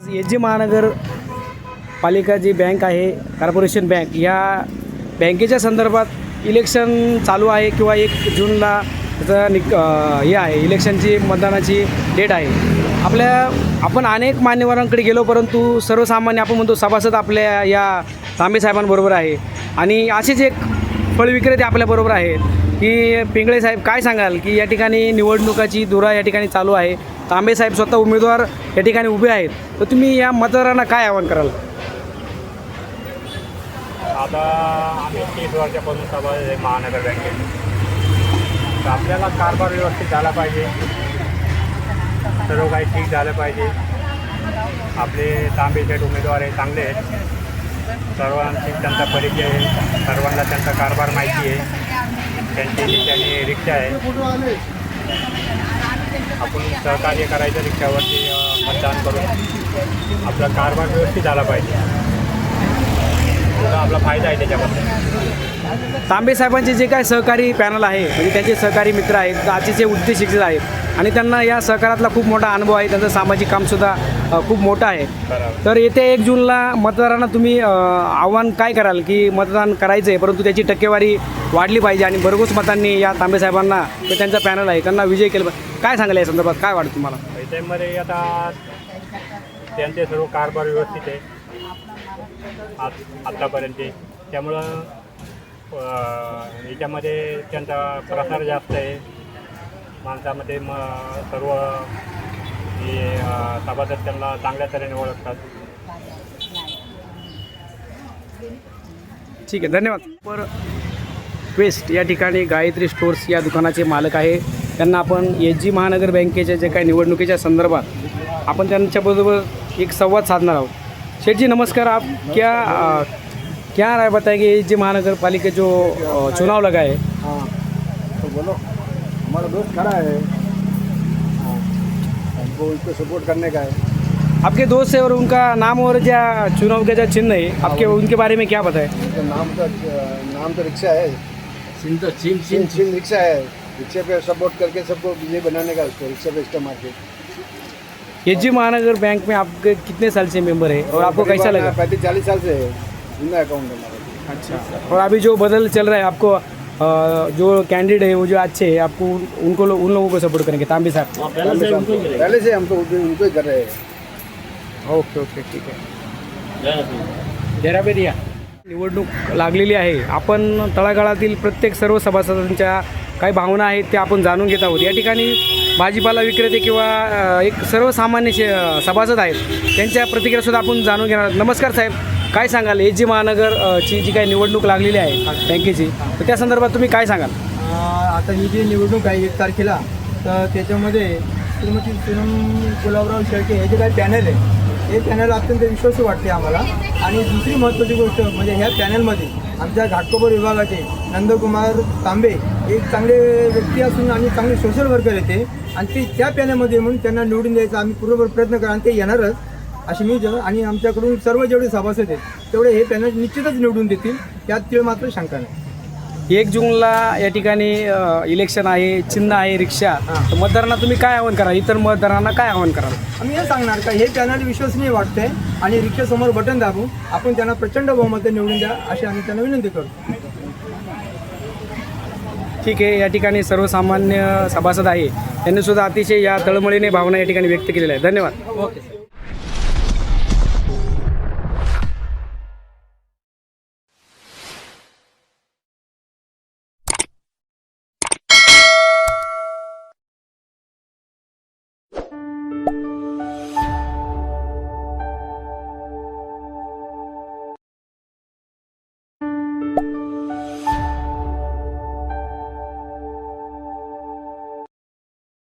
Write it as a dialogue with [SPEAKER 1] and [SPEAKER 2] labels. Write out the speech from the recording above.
[SPEAKER 1] H G महानगर पालिका जी bank आहे कॉर्पोरेशन बँक या बँकेच्या संदर्भात इलेक्शन चालू आहे किंवा एक जूनला त्याचं निक हे आहे इलेक्शनची मतदानाची डेट आहे. आपल्या आपण अनेक मान्यवरांकडे गेलो परंतु सर्वसामान्य आपण म्हणतो सभासद आपल्या या तांबे साहेबांबरोबर आहे. आणि असेच एक फळ विक्रेते आपल्याबरोबर आहेत. की पिंगळे साहेब काय सांगाल की या ठिकाणी निवडणुकाची धुरा या ठिकाणी चालू आहे? तांबे साहेब स्वतः उमेदवार या ठिकाणी उभे आहेत. तर तुम्ही या मतदारांना काय आवाहन कराल?
[SPEAKER 2] आता आम्ही तीस वर्षापासून सभा महानगर बँकेत. तर आपल्याला कारभार व्यवस्थित झाला पाहिजे. सर्व काही ठीक झालं पाहिजे. आपले तांबे शेठ उमेदवार आहे चांगले आहेत. सर्वांची त्यांचा परिचय आहे. सर्वांना त्यांचा कारभार माहिती आहे. त्यांची त्यांनी रिक्षा आहे. आपण सहकार्य करायचं रिक्षावरती मतदान करून आपला कारभार व्यवस्थित झाला पाहिजे. आपला फायदा आहे त्याच्यामध्ये.
[SPEAKER 1] तांबे साहेबांचे जे काय सहकारी पॅनल आहे म्हणजे त्यांचे सहकारी मित्र आहेत आजचे उद्योग शिक्षक आहेत आणि त्यांना या सहकारातला खूप मोठा अनुभव आहे त्यांचं सामाजिक कामसुद्धा खूप मोठं आहे. तर येत्या एक जूनला मतदारांना तुम्ही आव्हान काय कराल की मतदान करायचं आहे परंतु त्याची टक्केवारी वाढली पाहिजे आणि भरघोस मतांनी या तांबे साहेबांना त्यांचा पॅनल आहे त्यांना विजय केला काय सांगाल या संदर्भात? काय वाटतं तुम्हाला?
[SPEAKER 2] आता त्यांचे सर्व कारभार व्यवस्थित आहे. आज आत्तापर्यंत त्यामुळं याच्यामध्ये त्यांचा प्रसार जास्त आहे. माणसामध्ये म सर्व हे अं, सभासद त्यांना चांगल्या तऱ्हेने ओळखतात.
[SPEAKER 1] ठीक आहे धन्यवाद. पर वेस्ट या ठिकाणी गायत्री स्टोर्स या दुकानाचे मालक आहे. त्यांना आपण एच जी महानगर बँकेच्या जे काही निवडणुकीच्या संदर्भात आपण त्यांच्याबरोबर एक संवाद साधणार आहोत. शेठ जी नमस्कार आप। क्या अ, क्या राय बताए कि एच जी महानगर पालिका जो चुनाव लगा है?
[SPEAKER 3] हाँ तो बोलो हमारा दोस्त खड़ा है। हाँ हमको उसको सपोर्ट करने का है।
[SPEAKER 1] आपके दोस्त है और उनका नाम और क्या चुनाव का जो चिन्ह है? आपके उनके बारे में क्या बताए?
[SPEAKER 3] उसका नाम तो नाम तो रिक्शा है।
[SPEAKER 4] चिंता चिन
[SPEAKER 3] चिन चिन रिक्शा है। रिक्शे पे सपोर्ट करके सबको विजय बनाने का उसको रिक्शा पे मार के
[SPEAKER 1] एच जी महानगर बैंक में आपके कितने साल से मेंबर है? और आपको कैसा लगा?
[SPEAKER 3] पैंतीस चालीस साल से है अकाउंट है
[SPEAKER 1] अच्छा। और अभी जो बदल चल रहा है आपको जो कैंडिडेट है वो जो अच्छे हैं आपको उन- उनको लो, उन लोगों को सपोर्ट करेंगे तांबे साहब।
[SPEAKER 4] पहले से उनको ही करेगा।
[SPEAKER 3] पहले से हम तो उनको ही कर रहे हैं।
[SPEAKER 1] ओके ओके ठीक
[SPEAKER 4] सुन.
[SPEAKER 1] जरा बेरिया निवडणूक लागलेली आहे. आपण तळागाळातील प्रत्येक सर्व सभासदांच्या काही भावना आहेत त्या आपण जाणून घेत आहोत. या ठिकाणी भाजीपाला विक्रेते किंवा एक सर्वसामान्य शे सभासद आहेत त्यांच्या प्रतिक्रियासुद्धा आपण जाणून घेणार आहोत. नमस्कार साहेब काय सांगाल? एच जी महानगर ची जी काही निवडणूक लागलेली आहे बँकेची तर त्या संदर्भात तुम्ही काय सांगाल?
[SPEAKER 5] आता ही जी निवडणूक आहे एक तारखेला तर त्याच्यामध्ये श्रीमती पूनम गुलाबराव शेळके हे जे काही पॅनल आहे हे पॅनल अत्यंत विश्वासू वाटते आम्हाला. आणि दुसरी महत्त्वाची गोष्ट म्हणजे ह्या पॅनलमध्ये आमच्या घाटकोपर विभागाचे नंदकुमार तांबे एक चांगले व्यक्ती असून आणि चांगले सोशल वर्कर येते आणि ते त्या पॅनलमध्ये म्हणून त्यांना निवडून द्यायचा आम्ही पूर्वभर प्रयत्न करा आणि ते येणारच अशी मी ज- आणि आमच्याकडून सर्व जेवढे सभासद आहेत तेवढे हे पॅनल निश्चितच निवडून देतील. त्यात तिळ मात्र शंका नाही.
[SPEAKER 1] एक जूनला या ठिकाणी इलेक्शन आहे चिन्ह आहे रिक्षा. तर मतदारांना तुम्ही काय आवाहन कराल? इतर मतदारांना काय आवाहन कराल?
[SPEAKER 5] आम्ही हे सांगणार का हे पॅनल विश्वसनीय वाटतंय आणि रिक्षासमोर बटन दाबून आपण त्यांना प्रचंड बहुमत निवडून द्या अशी आम्ही त्यांना विनंती करतो.
[SPEAKER 1] ठीक आहे या ठिकाणी सर्वसामान्य सभासद आहे. त्यांनी सुद्धा अतिशय या तळमळीने भावना या ठिकाणी व्यक्त केलेल्या आहे धन्यवाद.
[SPEAKER 5] ओके.